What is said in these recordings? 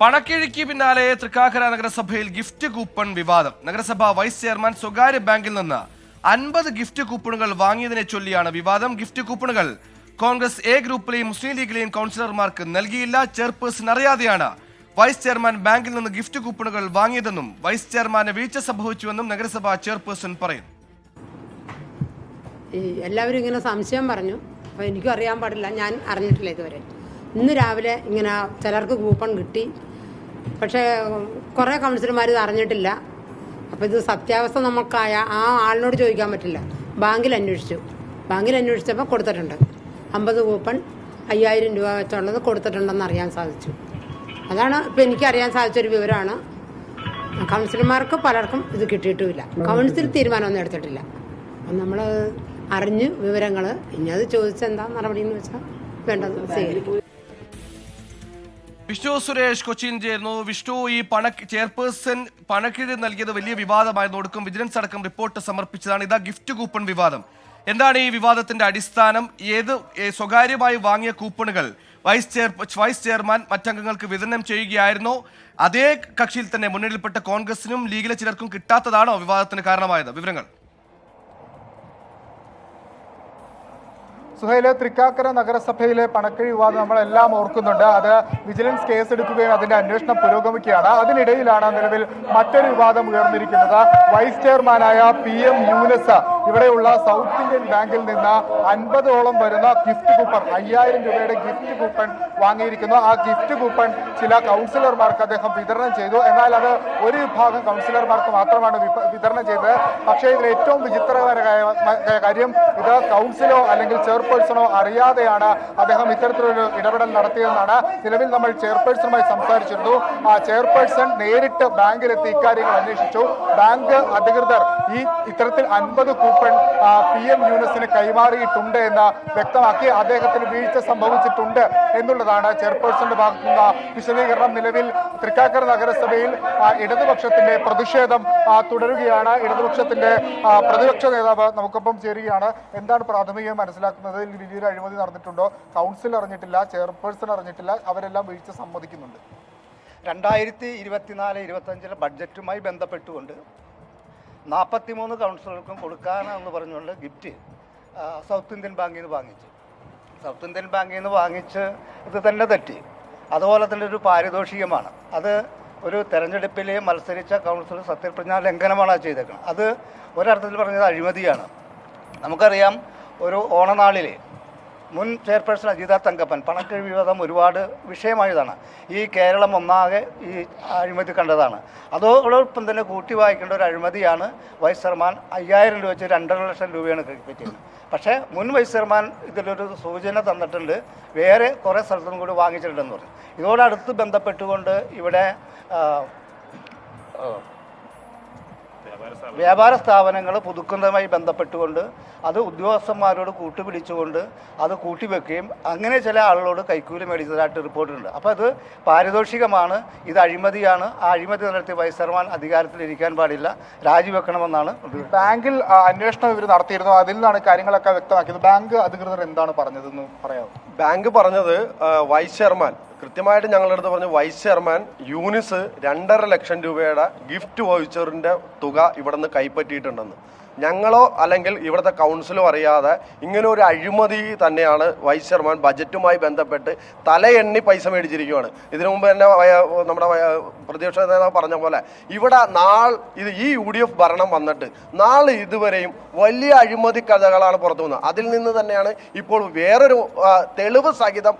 പണക്കിഴിക്ക് പിന്നാലെ തൃക്കാക്കര നഗരസഭയിൽ gift coupon വിവാദം. നഗരസഭ വൈസ് ചെയർമാൻ സ്വകാര്യ ബാങ്കിൽ നിന്ന് അൻപത് ഗിഫ്റ്റ് കൂപ്പണുകൾ വാങ്ങിയതിനെ ചൊല്ലിയാണ് വിവാദം. ഗിഫ്റ്റ് കൂപ്പണുകൾ കോൺഗ്രസ് എ ഗ്രൂപ്പിലെയും മുസ്ലിം ലീഗിലെയും കൗൺസിലർമാർക്ക് നൽകിയില്ല. ചെയർപേഴ്സൺ അറിയാതെയാണ് വൈസ് ചെയർമാൻ ബാങ്കിൽ നിന്ന് ഗിഫ്റ്റ് കൂപ്പണുകൾ വാങ്ങിയതെന്നും വൈസ് ചെയർമാനെ വീഴ്ച സംഭവിച്ചുവെന്നും നഗരസഭാ ചെയർപേഴ്സൺ പറയുന്നു. എല്ലാവരും ഇങ്ങനെ സംശയം പറഞ്ഞു. അപ്പോൾ എനിക്കും അറിയാൻ പാടില്ല. ഞാൻ അറിഞ്ഞിട്ടില്ല ഇതുവരെ. ഇന്ന് രാവിലെ ഇങ്ങനെ ചിലർക്ക് കൂപ്പൺ കിട്ടി. പക്ഷേ കുറേ കൗൺസിലർമാർ ഇത് അറിഞ്ഞിട്ടില്ല. അപ്പോൾ ഇത് സത്യാവസ്ഥ നമുക്കായ ആ ആളിനോട് ചോദിക്കാൻ പറ്റില്ല. ബാങ്കിൽ അന്വേഷിച്ചു. ബാങ്കിൽ അന്വേഷിച്ചപ്പോൾ കൊടുത്തിട്ടുണ്ട്. അമ്പത് കൂപ്പൺ അയ്യായിരം രൂപ വെച്ചുള്ളത് കൊടുത്തിട്ടുണ്ടെന്ന് അറിയാൻ സാധിച്ചു. അതാണ് ഇപ്പം എനിക്കറിയാൻ സാധിച്ചൊരു വിവരമാണ് കൗൺസിലർമാർക്ക് പലർക്കും ഇത് കിട്ടിയിട്ടുമില്ല. കൗൺസിൽ തീരുമാനമൊന്നും എടുത്തിട്ടില്ല. അപ്പം നമ്മൾ അറിഞ്ഞ് വിവരങ്ങൾ ഇനി അത് ചോദിച്ചെന്താ നടപടി എന്ന് വെച്ചാൽ വേണ്ടത് സ്വീകരിക്കും വിഷ്ണു സുരേഷ് കൊച്ചിയിൽ ചേർന്നു വിഷ്ണു ഈ പണ ചെയർപേഴ്സൺ പണക്കിഴി നൽകിയത് വലിയ വിവാദമായിരുന്നു. ഒടുക്കം വിജിലൻസ് അടക്കം റിപ്പോർട്ട് സമർപ്പിച്ചതാണ്. ഇതാ ഗിഫ്റ്റ് കൂപ്പൺ വിവാദം. എന്താണ് ഈ വിവാദത്തിന്റെ അടിസ്ഥാനം? ഏത് സ്വകാര്യമായി വാങ്ങിയ കൂപ്പണുകൾ? വൈസ് ചെയർ വൈസ് ചെയർമാൻ മറ്റംഗങ്ങൾക്ക് വിതരണം ചെയ്യുകയായിരുന്നോ. അതേ കക്ഷിയിൽ തന്നെ മുന്നണിയിൽപ്പെട്ട കോൺഗ്രസിനും ലീഗിലെ ചിലർക്കും കിട്ടാത്തതാണോ വിവാദത്തിന് കാരണമായത്? വിവരങ്ങൾ. സുഹൈൽ തൃക്കാക്കര നഗരസഭയിലെ പണക്കിഴി വിവാദം നമ്മളെല്ലാം ഓർക്കുന്നുണ്ട്. അത് വിജിലൻസ് കേസ് എടുക്കുകയും അതിന്റെ അന്വേഷണം പുരോഗമിക്കുകയാണ്. അതിനിടയിലാണ് നിലവിൽ മറ്റൊരു വിവാദം ഉയർന്നിരിക്കുന്നത്. വൈസ് ചെയർമാനായ പി എം യൂനസ് ഇവിടെയുള്ള സൗത്ത് ഇന്ത്യൻ ബാങ്കിൽ നിന്ന് അൻപതോളം വരുന്ന ഗിഫ്റ്റ് കൂപ്പൺ അയ്യായിരം രൂപയുടെ ഗിഫ്റ്റ് കൂപ്പൺ വാങ്ങിയിരിക്കുന്നു. ആ ഗിഫ്റ്റ് കൂപ്പൺ ചില കൗൺസിലർമാർക്ക് അദ്ദേഹം വിതരണം ചെയ്തു. എന്നാൽ അത് ഒരു വിഭാഗം കൗൺസിലർമാർക്ക് മാത്രമാണ് വിതരണം ചെയ്തത്. പക്ഷേ ഇതിൽ ഏറ്റവും വിചിത്രകരമായ കാര്യം ഇത് കൗൺസിലോ അല്ലെങ്കിൽ ചെയർപേഴ്സണോ അറിയാതെയാണ് അദ്ദേഹം ഇത്തരത്തിലൊരു ഇടപെടൽ നടത്തിയതെന്നാണ് നിലവിൽ നമ്മൾ ചെയർപേഴ്സണുമായി സംസാരിച്ചിരുന്നു. ആ ചെയർപേഴ്സൺ നേരിട്ട് ബാങ്കിലെത്തി ഇക്കാര്യങ്ങൾ അന്വേഷിച്ചു. ബാങ്ക് അധികൃതർ ഈ ഇത്തരത്തിൽ അൻപത് കൂപ്പൺ പി എം യൂണിസിന് കൈമാറിയിട്ടുണ്ട് എന്ന് വ്യക്തമാക്കി അദ്ദേഹത്തിന് വീഴ്ച സംഭവിച്ചിട്ടുണ്ട് എന്നുള്ളതാണ് ചെയർപേഴ്സന്റെ ഭാഗത്തുനിന്ന് വിശദീകരണം. നിലവിൽ തൃക്കാക്കര നഗരസഭയിൽ ഇടതുപക്ഷത്തിന്റെ പ്രതിഷേധം തുടരുകയാണ്. ഇടതുപക്ഷത്തിന്റെ പ്രതിപക്ഷ നേതാവ് നമുക്കൊപ്പം ചേരുകയാണ്. എന്താണ് പ്രാഥമികമായി മനസ്സിലാക്കുന്നത്? ഇതിൽ വലിയൊരു അഴിമതി നടന്നിട്ടുണ്ടോ? കൗൺസിൽ അറിഞ്ഞിട്ടില്ല ചെയർപേഴ്സൺ അറിഞ്ഞിട്ടില്ല അവരെല്ലാം വീഴ്ച സമ്മതിക്കുന്നുണ്ട്. രണ്ടായിരത്തി ഇരുപത്തിനാല് ഇരുപത്തഞ്ചിലെ ബഡ്ജറ്റുമായി ബന്ധപ്പെട്ടുകൊണ്ട് നാൽപ്പത്തിമൂന്ന് കൗൺസിലർക്കും കൊടുക്കാനെന്ന് പറഞ്ഞുകൊണ്ട് ഗിഫ്റ്റ് സൗത്ത് ഇന്ത്യൻ ബാങ്കിൽ നിന്ന് വാങ്ങിച്ചു. സൗത്ത് ഇന്ത്യൻ ബാങ്കിൽ നിന്ന് വാങ്ങിച്ച് ഇത് തന്നെ തെറ്റി. അതുപോലെ തന്നെ ഒരു പാരിതോഷികമാണ്. അത് ഒരു തെരഞ്ഞെടുപ്പിൽ മത്സരിച്ച കൗൺസിലർ സത്യപ്രതിജ്ഞാ ലംഘനമാണ് ചെയ്തേക്കുന്നത്. അത് ഒരർത്ഥത്തിൽ പറഞ്ഞത് അഴിമതിയാണ്. നമുക്കറിയാം ഒരു ഓണനാളിൽ മുൻ ചെയർപേഴ്സൺ അജിത തങ്കപ്പൻ പണക്കിഴി വിവാദം ഒരുപാട് വിഷയമായതാണ്. ഈ കേരളം ഒന്നാകെ ഈ അഴിമതി കണ്ടതാണ്. അതോടൊപ്പം തന്നെ കൂട്ടി വായിക്കേണ്ട ഒരു അഴിമതിയാണ് വൈസ് ചെയർമാൻ അയ്യായിരം രൂപ വെച്ച് രണ്ടര ലക്ഷം രൂപയാണ് പറ്റിയത് പക്ഷേ മുൻ വൈസ് ചെയർമാൻ ഇതിലൊരു സൂചന തന്നിട്ടുണ്ട്. വേറെ കുറേ സ്ഥലത്തും കൂടി വാങ്ങിച്ചിട്ടുണ്ടെന്ന് പറഞ്ഞു. ഇതോടടുത്ത് ബന്ധപ്പെട്ടുകൊണ്ട് ഇവിടെ വ്യാപാര സ്ഥാപനങ്ങൾ. പുതുക്കുന്നതുമായി ബന്ധപ്പെട്ടുകൊണ്ട് അത് ഉദ്യോഗസ്ഥന്മാരോട് കൂട്ടുപിടിച്ചുകൊണ്ട് അത് കൂട്ടിവെക്കുകയും അങ്ങനെ ചില ആളുകളോട് കൈക്കൂലി മേടിച്ചതായിട്ട് റിപ്പോർട്ടുണ്ട്. അപ്പോൾ അത് പാരിതോഷികമാണ്. ഇത് അഴിമതിയാണ്. ആ അഴിമതി നടത്തിയ വൈസ് ചെയർമാൻ അധികാരത്തിലിരിക്കാൻ പാടില്ല. രാജിവെക്കണമെന്നാണ് ബാങ്കിൽ അന്വേഷണം ഇവർ നടത്തിയിരുന്നു. അതിൽ നിന്നാണ് കാര്യങ്ങളൊക്കെ വ്യക്തമാക്കിയത്. ബാങ്ക് അധികൃതർ എന്താണ് പറഞ്ഞതെന്ന് പറയാമോ? ബാങ്ക് പറഞ്ഞത് വൈസ് ചെയർമാൻ കൃത്യമായിട്ട് ഞങ്ങളുടെ അടുത്ത് പറഞ്ഞു വൈസ് ചെയർമാൻ യൂനിസ് രണ്ടര ലക്ഷം രൂപയുടെ ഗിഫ്റ്റ് വൗച്ചറിന്റെ തുക ഇവിടുന്ന് കൈപ്പറ്റിയിട്ടുണ്ടെന്ന്. ഞങ്ങളോ അല്ലെങ്കിൽ ഇവിടുത്തെ കൗൺസിലോ അറിയാതെ ഇങ്ങനെ ഒരു അഴിമതി തന്നെയാണ് വൈസ് ചെയർമാൻ ബജറ്റുമായി ബന്ധപ്പെട്ട് തലയെണ്ണി പൈസ മേടിച്ചിരിക്കുകയാണ് ഇതിനു മുമ്പ് തന്നെ നമ്മുടെ പ്രതിപക്ഷ നേതാവ് പറഞ്ഞ പോലെ ഇവിടെ നാൾ ഇത് ഈ യു ഡി എഫ് ഭരണം വന്നിട്ട് നാൾ ഇതുവരെയും വലിയ അഴിമതി കഥകളാണ് പുറത്തു വന്നത്. അതിൽ നിന്ന് തന്നെയാണ് ഇപ്പോൾ വേറൊരു തെളിവ് സഹിതം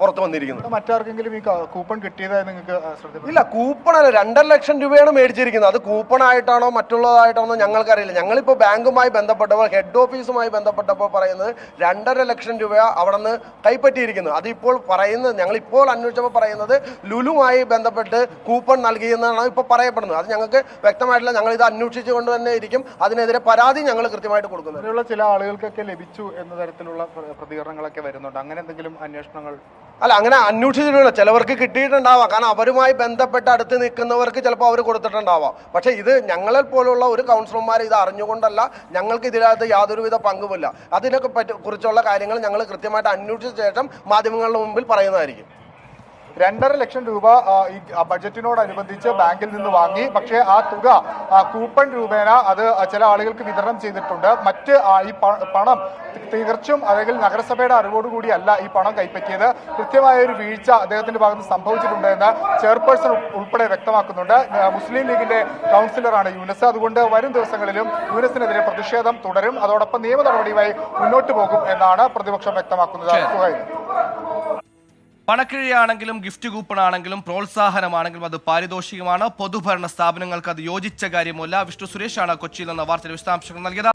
പുറത്തു വന്നിരിക്കുന്നത്. മറ്റാർക്കെങ്കിലും ഈ കൂപ്പൺ കിട്ടിയതായി നിങ്ങൾക്ക് ഇല്ല ശ്രദ്ധ ഇല്ല കൂപ്പണല്ല രണ്ടര ലക്ഷം രൂപയാണ് മേടിച്ചിരിക്കുന്നത്. അത് കൂപ്പൺ ആയിട്ടാണോ മറ്റുള്ളതായിട്ടാണോ ഞങ്ങൾക്കറിയില്ല. ഞങ്ങളിപ്പോൾ ബാങ്കുമായി ബന്ധപ്പെട്ടപ്പോൾ ഹെഡ് ഓഫീസുമായി ബന്ധപ്പെട്ടപ്പോൾ പറയുന്നത് രണ്ടര ലക്ഷം രൂപ അവിടെ നിന്ന് കൈപ്പറ്റിയിരിക്കുന്നു. അതിപ്പോൾ പറയുന്നത് ഞങ്ങളിപ്പോൾ അന്വേഷിച്ചപ്പോൾ പറയുന്നത് ലുലുമായി ബന്ധപ്പെട്ട് കൂപ്പൺ നൽകിയെന്നാണ് ഇപ്പോൾ പറയപ്പെടുന്നത്. അത് ഞങ്ങൾക്ക് വ്യക്തമായിട്ടില്ല. ഞങ്ങൾ ഇത് അന്വേഷിച്ചുകൊണ്ട് തന്നെ ഇരിക്കും. അതിനെതിരെ പരാതി ഞങ്ങൾ കൃത്യമായിട്ട് കൊടുക്കുന്നത് ചില ആളുകൾക്കൊക്കെ ലഭിച്ചു എന്ന തരത്തിലുള്ള പ്ര- പ്രതികരണങ്ങളൊക്കെ വരുന്നുണ്ട്. അങ്ങനെ എന്തെങ്കിലും അന്വേഷണങ്ങൾ അല്ല അങ്ങനെ അന്വേഷിച്ചിട്ടില്ല ചിലവർക്ക് കിട്ടിയിട്ടുണ്ടാവാം. കാരണം അവരുമായി ബന്ധപ്പെട്ട് അടുത്ത് നിൽക്കുന്നവർക്ക് ചിലപ്പോൾ അവർ കൊടുത്തിട്ടുണ്ടാവാം. പക്ഷേ ഇത് ഞങ്ങളെ പോലുള്ള ഒരു കൗൺസിലർമാർ ഇത് അറിഞ്ഞുകൊണ്ടല്ല ഞങ്ങൾക്ക് ഇതിനകത്ത് യാതൊരുവിധ പങ്കുമില്ല. അതിനൊക്കെ പറ്റി കുറിച്ചുള്ള കാര്യങ്ങൾ ഞങ്ങൾ കൃത്യമായിട്ട് അന്വേഷിച്ച ശേഷം മാധ്യമങ്ങളുടെ മുമ്പിൽ പറയുന്നതായിരിക്കും. രണ്ടര ലക്ഷം രൂപ ഈ ബജറ്റിനോടനുബന്ധിച്ച് ബാങ്കിൽ നിന്ന് വാങ്ങി. പക്ഷേ ആ തുക കൂപ്പൺ രൂപേണ അത് ചില ആളുകൾക്ക് വിതരണം ചെയ്തിട്ടുണ്ട്. മറ്റ് ഈ പണം തീർച്ചും അല്ലെങ്കിൽ നഗരസഭയുടെ അറിവോടുകൂടി അല്ല ഈ പണം കൈപ്പറ്റിയത്. കൃത്യമായ ഒരു വീഴ്ച അദ്ദേഹത്തിന്റെ ഭാഗത്ത് സംഭവിച്ചിട്ടുണ്ട് എന്ന് ചെയർപേഴ്സൺ ഉൾ- ഉൾപ്പെടെ വ്യക്തമാക്കുന്നുണ്ട്. മുസ്ലിം ലീഗിന്റെ കൗൺസിലറാണ് യൂനസ്. അതുകൊണ്ട് വരും ദിവസങ്ങളിലും യൂനസിനെതിരെ പ്രതിഷേധം തുടരും. അതോടൊപ്പം നിയമ നടപടിയുമായി മുന്നോട്ട് പോകും എന്നാണ് പ്രതിപക്ഷം വ്യക്തമാക്കുന്നത്. പണക്കിഴിയാണെങ്കിലും ഗിഫ്റ്റ് കൂപ്പൺ ആണെങ്കിലും പ്രോത്സാഹനമാണെങ്കിലും അത് പാരിതോഷികമാണ്. പൊതുഭരണ സ്ഥാപനങ്ങൾക്ക് അത് യോജിച്ച കാര്യമല്ല. വിഷ്ണു സുരേഷാണ് കൊച്ചിയിൽ നിന്ന് വാർത്തയുടെ വിശദാംശങ്ങൾ നൽകിയത്.